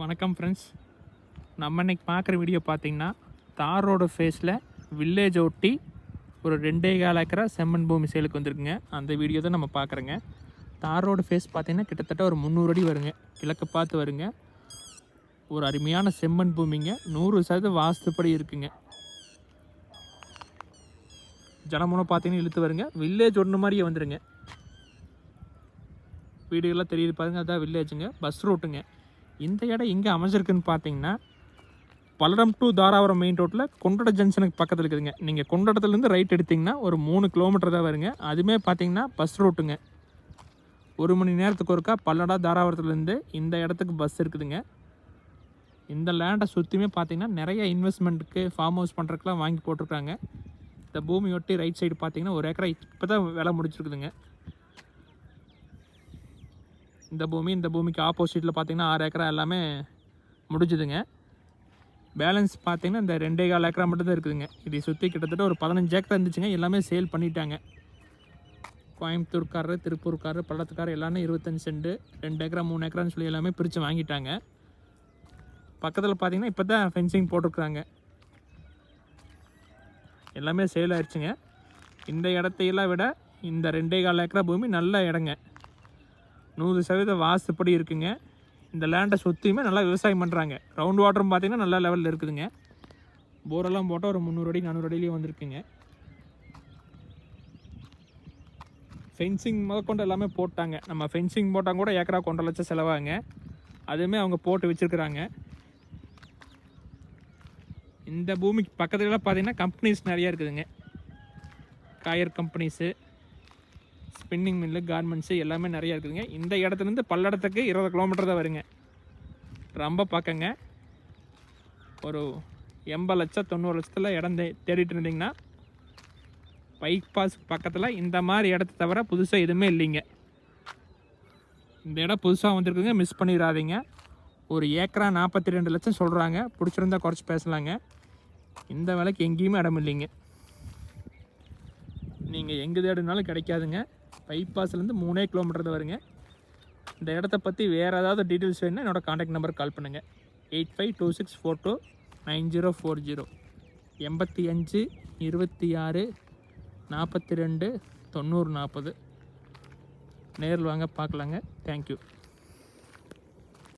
வணக்கம் ஃப்ரெண்ட்ஸ் நம்ம இன்னைக்கு பார்க்குற வீடியோ பார்த்தீங்கன்னா தார் ரோடு ஃபேஸில் வில்லேஜ் ஒட்டி ஒரு ரெண்டே கால் ஏக்கரா செம்மண் பூமி சேலுக்கு வந்திருக்குங்க. அந்த வீடியோ தான் நம்ம பார்க்குறோங்க. தார் ரோடு ஃபேஸ் பார்த்திங்கன்னா கிட்டத்தட்ட ஒரு முந்நூறு அடி வருங்க. கிழக்கு பார்த்து வருங்க. ஒரு அருமையான செம்மண் பூமிங்க. நூறு சதவீதம் வாஸ்துப்படி இருக்குங்க. ஜனமுனை பார்த்தீங்கன்னா இழுத்து வருங்க. வில்லேஜ் ஒன்று மாதிரியே வந்துடுங்க வீடுகள்லாம் தெரியுது பாருங்க. அதான் வில்லேஜுங்க பஸ் ரூட்டுங்க இந்த இடம் எங்கே அமைஞ்சிருக்குன்னு பார்த்தீங்கன்னா பல்லடம் டு தாராபுரம் மெயின் ரோட்டில் கொண்டட ஜங்ஷனுக்கு பக்கத்தில் இருக்குதுங்க. நீங்கள் கொண்டடத்துலேருந்து ரைட் எடுத்திங்கன்னா ஒரு மூணு கிலோமீட்டர் தான் வருங்க. அதுவுமே பார்த்தீங்கன்னா பஸ் ரூட்டுங்க ஒரு மணி நேரத்துக்கு ஒருக்கா பல்லடா தாராபுரத்துலேருந்து இந்த இடத்துக்கு பஸ் இருக்குதுங்க. இந்த லேண்டை சுற்றியுமே பார்த்தீங்கன்னா நிறைய இன்வெஸ்ட்மெண்ட்டுக்கு ஃபார்ம் ஹவுஸ் பண்ணுறதுக்குலாம் வாங்கி போட்டிருக்காங்க. இந்த பூமி ஒட்டி ரைட் சைடு பார்த்தீங்கன்னா ஒரு ஏக்கரை இப்போ தான் விலை முடிச்சிருக்குதுங்க. இந்த பூமி இந்த பூமிக்கு ஆப்போசிட்டில் பார்த்தீங்கன்னா ஆறு ஏக்கரா எல்லாமே முடிஞ்சுதுங்க. பேலன்ஸ் பார்த்திங்கன்னா இந்த ரெண்டே கால் ஏக்கரா மட்டும்தான் இருக்குதுங்க. இதை சுற்றி கிட்டத்தட்ட ஒரு பதினஞ்சு ஏக்கரா இருந்துச்சுங்க. எல்லாமே சேல் பண்ணிட்டாங்க. கோயம்புத்தூர்காரர் திருப்பூர்காரர் பள்ளத்துக்காரர் எல்லாமே இருபத்தஞ்சு சென்ட் ரெண்டு ஏக்கரா மூணு ஏக்கரான்னு சொல்லி எல்லாமே பிரித்து வாங்கிட்டாங்க. பக்கத்தில் பார்த்திங்கன்னா இப்போ தான் ஃபென்சிங் போட்டிருக்குறாங்க. எல்லாமே சேல் ஆயிடுச்சுங்க இந்த இடத்தையெல்லாம் விட இந்த ரெண்டே கால் ஏக்கரா பூமி நல்ல இடங்க. நூறு சதவீத வாசுப்படி இருக்குங்க. இந்த லேண்டை சுற்றியுமே நல்லா விவசாயம் பண்ணுறாங்க ரவுண்ட் வாட்டரும் பார்த்தீங்கன்னா நல்ல லெவலில் இருக்குதுங்க. போரெல்லாம் போட்டால் ஒரு முந்நூறு அடி நானூறு அடியிலேயே வந்திருக்குங்க. ஃபென்சிங் முதற்கொண்டு எல்லாமே போட்டாங்க. நம்ம ஃபென்சிங் போட்டால் கூட ஏக்கரா கொண்டரை லட்சம் செலவாங்க அதுவுமே அவங்க போட்டு வச்சுருக்குறாங்க. இந்த பூமிக்கு பக்கத்துலலாம் பார்த்தீங்கன்னா கம்பெனிஸ் நிறையா இருக்குதுங்க. Coir companies spinning mill garments எல்லாமே நிறையா இருக்குதுங்க. இந்த இடத்துலேருந்து பல்லடத்துக்கு இருபது கிலோமீட்டர் தான் வருங்க. ரொம்ப பக்கங்க. ஒரு எண்பது லட்சம் தொண்ணூறு லட்சத்தில் இடம் தே- தேடிட்டு இருந்தீங்கன்னா பைக் பாஸ் பக்கத்தில் இந்த மாதிரி இடத்த தவிர புதுசாக எதுவுமே இல்லைங்க. இந்த இடம் புதுசாக வந்திருக்குங்க மிஸ் பண்ணிடாதீங்க. ஒரு ஏக்கரா நாற்பத்தி ரெண்டு லட்சம் சொல்கிறாங்க பிடிச்சிருந்தா குறைச்சி பேசலாங்க. இந்த விலைக்கு எங்கேயுமே இடம் இல்லைங்க. நீங்கள் எங்கே தேடினாலும் கிடைக்காதுங்க. பைபாஸ்லேருந்து மூணே கிலோமீட்டர் தான் வருங்க. இந்த இடத்த பற்றி வேறு ஏதாவது டீட்டெயில்ஸ் வேணுன்னா என்னோடய காண்டாக்ட் நம்பர் கால் பண்ணுங்கள் eight five two six four two nine zero four zero எண்பத்தி அஞ்சு இருபத்தி ஆறு நாற்பத்தி ரெண்டு தொண்ணூறு நாற்பது நேரில் வாங்க பார்க்கலாங்க. தேங்க்யூ